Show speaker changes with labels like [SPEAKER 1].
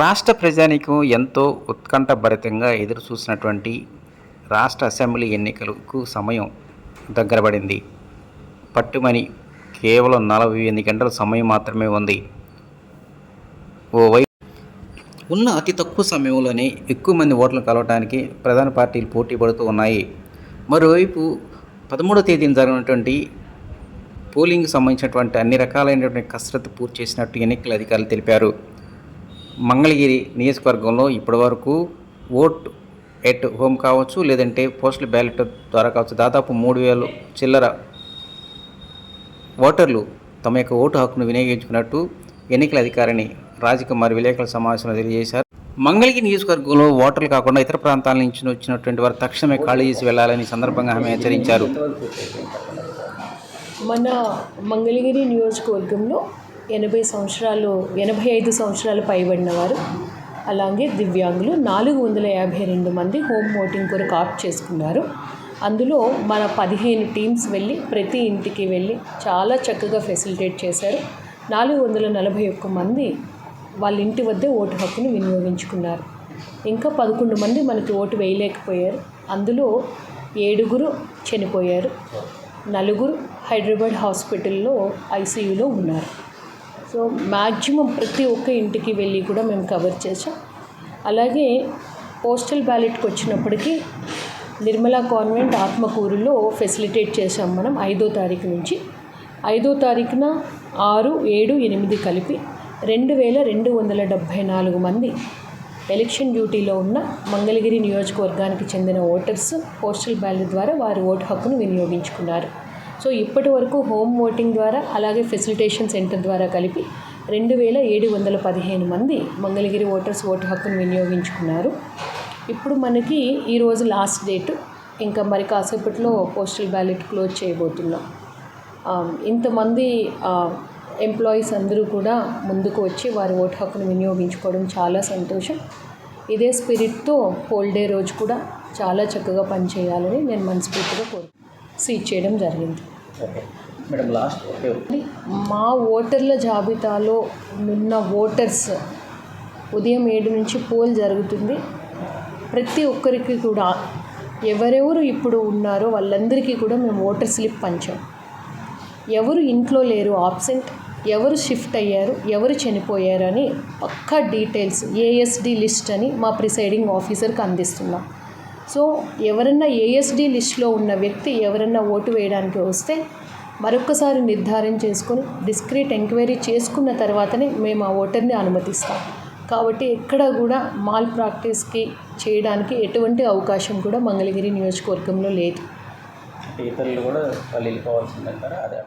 [SPEAKER 1] రాష్ట్ర ప్రజానికం ఎంతో ఉత్కంఠభరితంగా ఎదురు చూసినటువంటి రాష్ట్ర అసెంబ్లీ ఎన్నికలకు సమయం దగ్గర పడింది పట్టుమని కేవలం నలభై ఎనిమిది గంటల సమయం మాత్రమే ఉంది. ఓవై ఉన్న అతి తక్కువ సమయంలోనే ఎక్కువ మంది ఓట్లు కలవటానికి ప్రధాన పార్టీలు పోటీ పడుతూ ఉన్నాయి. మరోవైపు పదమూడో తేదీన జరిగినటువంటి పోలింగ్కి సంబంధించినటువంటి అన్ని రకాలైనటువంటి కసరత్తు పూర్తి చేసినట్టు ఎన్నికల అధికారులు తెలిపారు. మంగళగిరి నియోజకవర్గంలో ఇప్పటివరకు ఓట్ ఎట్ హోమ్ కావచ్చు లేదంటే పోస్టల్ బ్యాలెట్ ద్వారా కావచ్చు దాదాపు మూడు వేలు చిల్లర ఓటర్లు తమ యొక్క ఓటు హక్కును వినియోగించుకున్నట్టు ఎన్నికల అధికారిని రాజకుమార్ విలేకరుల సమావేశంలో తెలియజేశారు. మంగళగిరి నియోజకవర్గంలో ఓటర్లు కాకుండా ఇతర ప్రాంతాల నుంచి వచ్చినటువంటి వారు తక్షణమే ఖాళీ చేసి వెళ్ళాలని సందర్భంగా ఆమె హెచ్చరించారు.
[SPEAKER 2] మన మంగళగిరి నియోజకవర్గంలో ఎనభై సంవత్సరాలు ఎనభై ఐదు సంవత్సరాలు పైబడిన వారు అలాగే దివ్యాంగులు నాలుగు వందల యాభై రెండు మంది హోమ్ ఓటింగ్ కొరకు ఆప్ట్ చేసుకున్నారు. అందులో మన పదిహేను టీమ్స్ వెళ్ళి ప్రతి ఇంటికి వెళ్ళి చాలా చక్కగా ఫెసిలిటేట్ చేశారు. నాలుగు వందల నలభై ఒక్క మంది వాళ్ళ ఇంటి వద్దే ఓటు హక్కును వినియోగించుకున్నారు. ఇంకా పదకొండు మంది మనకి ఓటు వేయలేకపోయారు. అందులో ఏడుగురు చనిపోయారు. నలుగురు హైదరాబాద్ హాస్పిటల్లో ఐసీయూలో ఉన్నారు. సో మ్యాక్సిమం ప్రతి ఒక్క ఇంటికి వెళ్ళి కూడా మేము కవర్ చేసాం. అలాగే పోస్టల్ బ్యాలెట్కి వచ్చినప్పటికీ నిర్మలా కాన్వెంట్ ఆత్మకూరులో ఫెసిలిటేట్ చేసాం మనం ఐదో తారీఖు నుంచి. ఐదో తారీఖున ఆరు ఏడు ఎనిమిది కలిపి రెండు వేల రెండు వందల డెబ్భై నాలుగు మంది ఎలక్షన్ డ్యూటీలో ఉన్న మంగళగిరి నియోజకవర్గానికి చెందిన ఓటర్స్ పోస్టల్ బ్యాలెట్ ద్వారా వారి ఓటు హక్కును వినియోగించుకున్నారు. సో ఇప్పటి వరకు హోమ్ ఓటింగ్ ద్వారా అలాగే ఫెసిలిటేషన్ సెంటర్ ద్వారా కలిపి రెండు వేల ఏడు వందల పదిహేను మంది మంగళగిరి ఓటర్స్ ఓటు హక్కును వినియోగించుకున్నారు. ఇప్పుడు మనకి ఈరోజు లాస్ట్ డేట్ ఇంకా మరి కాసేపట్లో పోస్టల్ బ్యాలెట్ క్లోజ్ చేయబోతున్నాం. ఇంతమంది ఎంప్లాయీస్ అందరూ కూడా ముందుకు వచ్చి వారి ఓటు హక్కును వినియోగించుకోవడం చాలా సంతోషం. ఇదే స్పిరిట్తో హోల్ డే రోజు కూడా చాలా చక్కగా పనిచేయాలని నేను మనస్ఫూర్తిగా కోరు సీట్ చేయడం జరిగింది.
[SPEAKER 1] మేడం లాస్ట్ ఓకే
[SPEAKER 2] మా ఓటర్ల జాబితాలో ఉన్న ఓటర్స్ ఉదయం ఏడు నుంచి పోల్ జరుగుతుంది. ప్రతి ఒక్కరికి కూడా ఎవరెవరు ఇప్పుడు ఉన్నారో వాళ్ళందరికీ కూడా మేము ఓటర్ స్లిప్ పంచాం. ఎవరు ఇంట్లో లేరు ఆబ్సెంట్ ఎవరు షిఫ్ట్ అయ్యారు ఎవరు చనిపోయారు అని పక్కా డీటెయిల్స్ ఏఎస్డి లిస్ట్ అని మా ప్రిసైడింగ్ ఆఫీసర్కి అందిస్తున్నాం. సో ఎవరన్నా ఏఎస్డి లిస్ట్లో ఉన్న వ్యక్తి ఎవరన్నా ఓటు వేయడానికి వస్తే మరొకసారి నిర్ధారణ చేసుకొని డిస్క్రీట్ ఎంక్వైరీ చేసుకున్న తర్వాతనే మేము ఆ ఓటర్ని అనుమతిస్తాం. కాబట్టి ఎక్కడ కూడా మాల్ ప్రాక్టీస్కి చేయడానికి ఎటువంటి అవకాశం కూడా మంగళగిరి నియోజకవర్గంలో లేదు.
[SPEAKER 1] ఇతరులు కూడా వాళ్ళు వెళ్ళిపోవాల్సిందంటారా అదే